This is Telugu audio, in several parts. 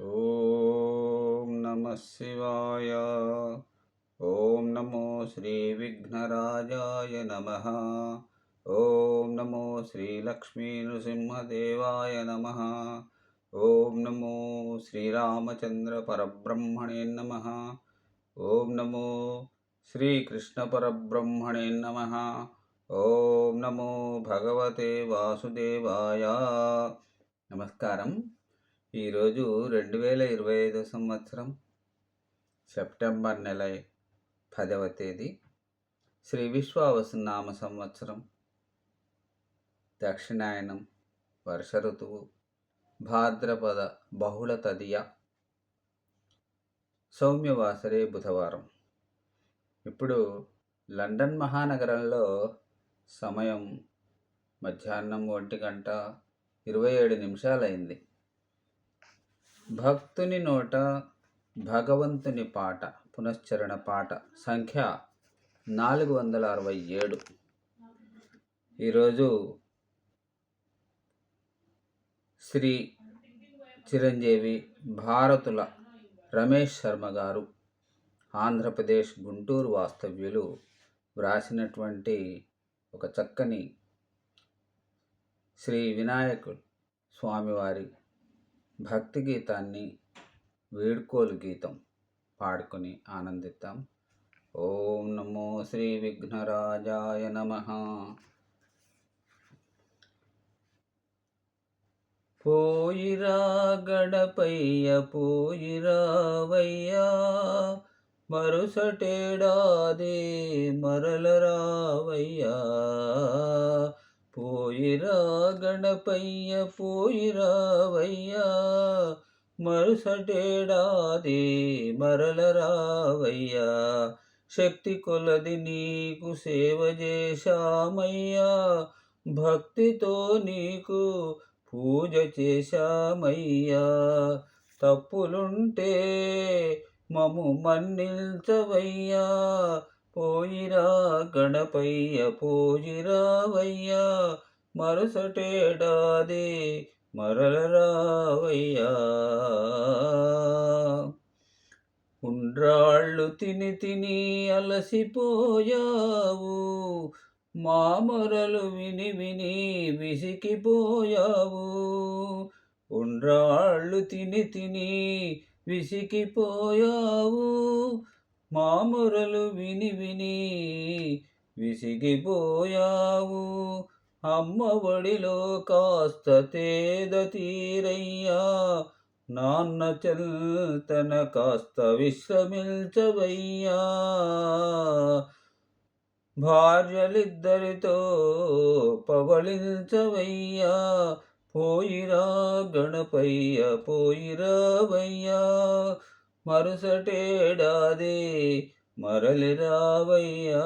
ఓం నమ శివాయ. ఓం నమో శ్రీ విఘ్నరాజాయ నమ. ఓం నమో శ్రీ లక్ష్మీ నృసింహదేవాయ నమ. ఓం నమో శ్రీరామచంద్ర పరబ్రహ్మణే నమ. ఓం నమో శ్రీకృష్ణ పరబ్రహ్మణే నమ. ఓం నమో భగవతే వాసుదేవాయ. నమస్కారం. ఈరోజు రెండు వేల ఇరవై ఐదో సంవత్సరం సెప్టెంబర్ నెల పదవ తేదీ. శ్రీ విశ్వావసునామ సంవత్సరం. దక్షిణాయనం వర్ష ఋతువు. భాద్రపద బహుళ తదియ. సౌమ్యవాసరే బుధవారం. ఇప్పుడు లండన్ మహానగరంలో సమయం మధ్యాహ్నం ఒంటి గంట ఇరవై ఏడు నిమిషాలైంది. భక్తుని నోట భగవంతుని పాట పునశ్చరణ పాట సంఖ్య నాలుగు వందల అరవై ఏడు. ఈరోజు శ్రీ చిరంజీవి భారతుల రమేష్ శర్మ గారు ఆంధ్రప్రదేశ్ గుంటూరు వాస్తవ్యులు వ్రాసినటువంటి ఒక చక్కని శ్రీ వినాయకుడు స్వామివారి భక్తి గీతాన్ని వేడుకోలు గీతం పాడుకొని ఆనందిద్దాం. ఓం నమో శ్రీ విఘ్నరాజాయ నమ. పోయిరా గడపయ్య పోయిరావయ్యా మరుసటేడాది మరలరావయ్యా పోయిరా గణపయ్య పోయిరావయ్యా మరుసటేడాది మరల రావయ్యా. శక్తి కొలది నీకు సేవ చేశామయ్యా. భక్తితో నీకు పూజ చేశామయ్యా. తప్పులుంటే మము మన్నిల్చవయ్యా. పోయిరా గణపయ్య పోయిరావయ్యా మరుసటేడాది మరలరావయ్యా. ఉండ్రాళ్ళు తిని తిని అలసిపోయావు మామరలు విని విని విసికిపోయావు ఉండ్రాళ్ళు తిని తిని విసికిపోయావు మామురలు విని విని విసిగిపోయావు. అమ్మ ఒడిలో కాస్త తేద తీరయ్యా. నాన్న చల్తన కాస్త విశ్రమించవయ్యా. భార్యలిద్దరితో పవళించవయ్యా. పోయిరా గణపయ్య పోయిరావయ్యా మరుసటేడాది మరలి రావయ్యా.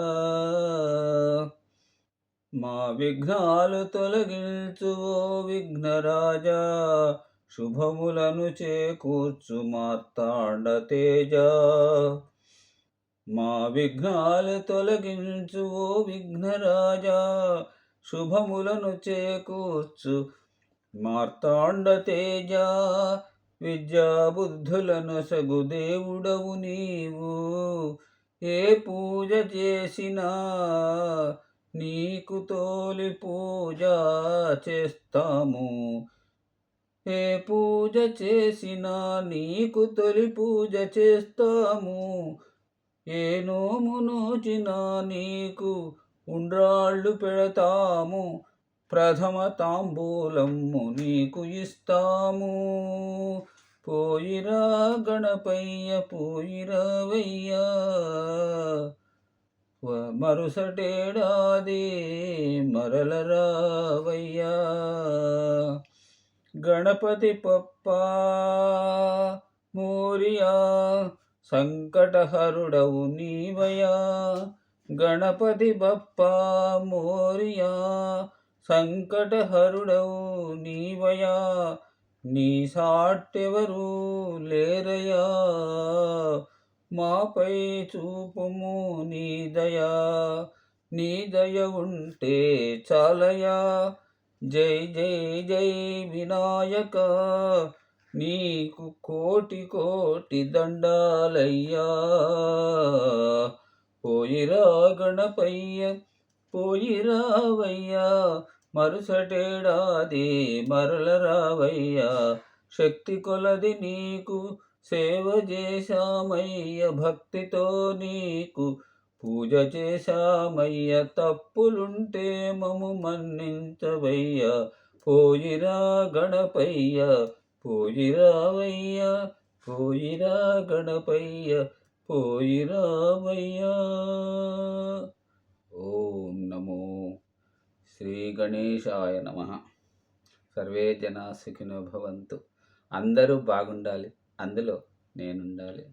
మా విఘ్నాలు తొలగించు ఓ విఘ్నరాజా శుభములను చేకూర్చు మార్తాండ తేజ. మా విఘ్నాలు తొలగించు ఓ విఘ్నరాజా శుభములను చేకూర్చు మార్తాండ తేజ. విద్యాబుద్ధులను సగుదేవుడవు దేవుడవు నీవు. ఏ పూజ చేసినా నీకు తోలి పూజ చేస్తాము. ఏ పూజ చేసినా నీకు తొలి పూజ చేస్తాము. ఏ నోము నోచినా నీకు ఉండ్రాళ్ళు పెడతాము. ప్రథమ తాంబూలము నీకు ఇస్తాము పోయిరా గణపయ్య పోయిరావయ్యా మరుసటేడాది మరలరావయ్యా గణపతి పప్ప మోరియా సంకటహరుడవు నీవయా గణపతి బప్ప మోరియా సంకటహరుడవు నీవయా నీ సాటెవరు లేరయా? మాపై చూపుము నీ దయా నీ దయ ఉంటే చాలయా? జై జై జై వినాయక నీకు కోటి కోటి దండాలయ్యా. పోయిరా గణపయ్య పోయిరావయ్యా మరుసటేడాది మరల రావయ్యా శక్తి కొలది నీకు సేవ చేశామయ్య భక్తితో నీకు పూజ చేశామయ్య తప్పులుంటే మము మన్నించవయ్య పోయిరా గణపయ్య పోయిరావయ్య పోయిరా గణపయ్య పోయిరావయ్యా. ఓం నమో శ్రీ గణేశాయ నమ. సర్వే జనా సుఖినో భవంతు. అందరూ బాగుండాలి. అందులో నేనుండాలి.